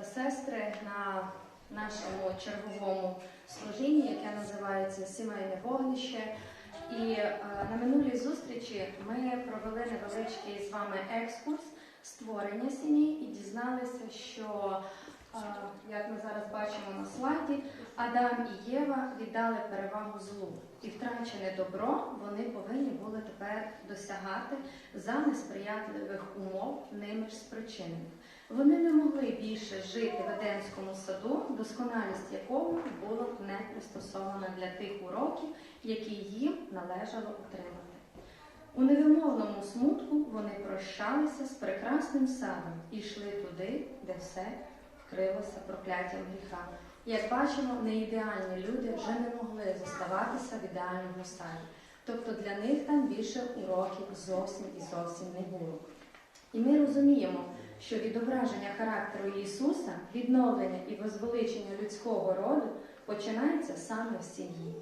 та сестри, на нашому черговому служінні, яке називається Сімейне вогнище. І е, на минулій зустрічі ми провели невеличкий з вами екскурс створення сім'ї і дізналися, що, е, як ми зараз бачимо на слайді, Адам і Єва віддали перевагу злу. І втрачене добро вони повинні були тепер досягати за несприятливих умов ними ж спричинених. Вони не могли більше жити в Едемському саду, досконалість якого була не пристосована для тих уроків, які їм належало отримати. У невимовному смутку вони прощалися з прекрасним садом і йшли туди, де все вкрилося прокляттям гріха. Як бачимо, неідеальні люди вже не могли зоставатися в ідеальному саді. Тобто для них там більше уроків зовсім і зовсім не було. І ми розуміємо, що відображення характеру Ісуса, відновлення і возвеличення людського роду починається саме в сім'ї.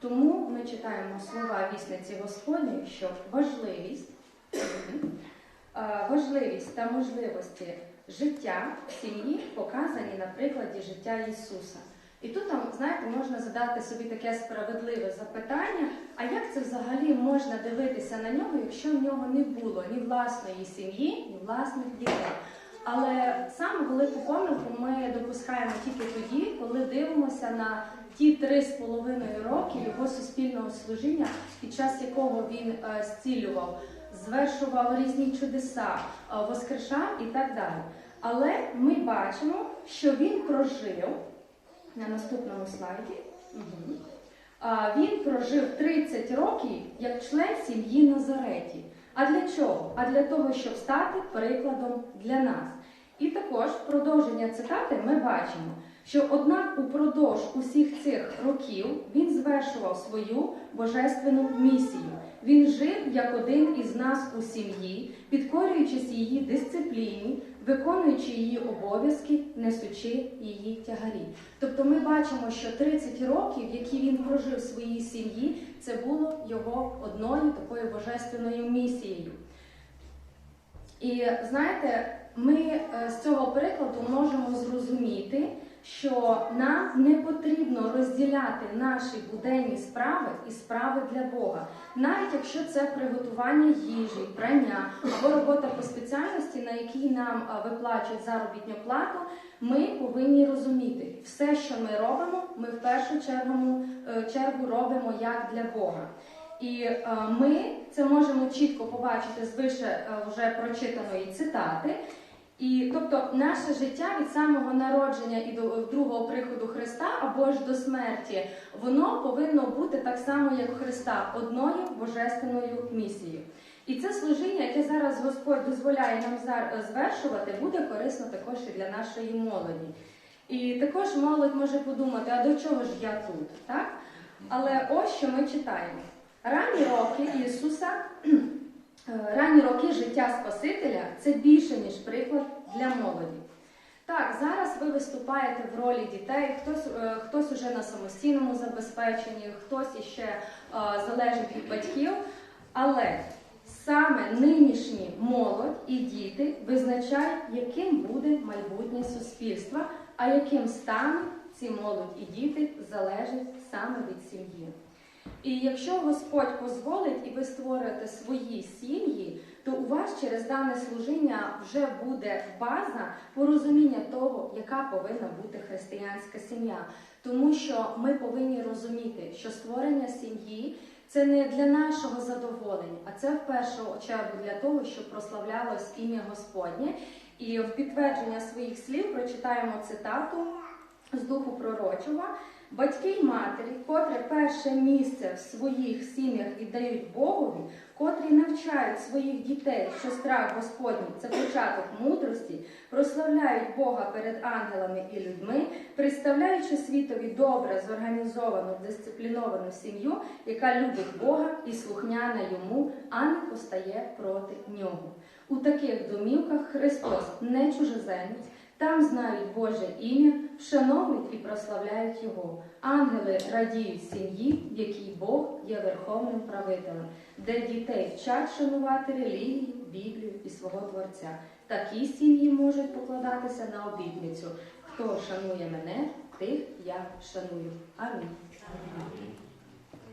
Тому ми читаємо слова вісниці Господні, що важливість, е, важливість та можливості життя в сім'ї показані на прикладі життя Ісуса. І тут знаєте, можна задати собі таке справедливе запитання, а як це взагалі можна дивитися на нього, якщо в нього не було ні власної сім'ї, ні власних дітей? Але саме велику помилку ми допускаємо тільки тоді, коли дивимося на ті три з половиною роки його суспільного служіння, під час якого він е, зцілював, звершував різні чудеса, е, воскрешав і так далі. Але ми бачимо, що він прожив на наступному слайді. Угу. Він прожив 30 років як член сім'ї Назареті. А для чого? А для того, щоб стати прикладом для нас. І також продовження цитати ми бачимо, що однак упродовж усіх цих років він звершував свою божественну місію. Він жив як один із нас у сім'ї, підкорюючись її дисципліні, виконуючи її обов'язки, несучи її тягарі. Тобто ми бачимо, що 30 років, які він прожив в своїй сім'ї, це було його одною такою божественною місією. І знаєте, ми е, з цього прикладу можемо зрозуміти, що нам не потрібно розділяти наші буденні справи і справи для Бога, навіть якщо це приготування їжі, прання або робота по спеціальності, на якій нам виплачують заробітну плату, ми повинні розуміти, все, що ми робимо, ми в першу чергу, е, чергу робимо як для Бога. І е, ми це можемо чітко побачити з вище е, вже прочитаної цитати. І тобто наше життя від самого народження і до другого приходу Христа або ж до смерті, воно повинно бути так само, як Христа, одною божественною місією. І це служіння, яке зараз Господь дозволяє нам звершувати, буде корисно також і для нашої молоді. І також молодь може подумати, а до чого ж я тут? Так? Але ось що ми читаємо. Ранні роки Ісуса, ранні роки життя Спасителя це більше, ніж приклад для молоді. Так, зараз ви виступаєте в ролі дітей, хтось хтось уже на самостійному забезпеченні, хтось іще е, залежить від батьків. Але саме нинішні молодь і діти визначають, яким буде майбутнє суспільство, а яким станом ці молодь і діти залежать саме від сім'ї. І якщо Господь дозволить і ви створите свої сім'ї, то у вас через дане служіння вже буде база порозуміння того, яка повинна бути християнська сім'я. Тому що ми повинні розуміти, що створення сім'ї це не для нашого задоволення, а це в першу чергу для того, щоб прославлялось ім'я Господнє. І в підтвердження своїх слів прочитаємо цитату з духу пророчого. Батьки й матері, котре перше місце в своїх сім'ях віддають Богові, котрі навчають своїх дітей, що страх Господній це початок мудрості, прославляють Бога перед ангелами і людьми, представляючи світові добре зорганізовану, дисципліновану сім'ю, яка любить Бога і слухняна йому, а не постає проти нього. У таких домівках Христос не чужеземець. Там знають Боже ім'я, вшановують і прославляють Його. Ангели радіють сім'ї, в якій Бог є верховним правителем, де дітей вчать шанувати релігію, Біблію і свого Творця. Такі сім'ї можуть покладатися на обітницю. Хто шанує мене, тих я шаную. Амінь.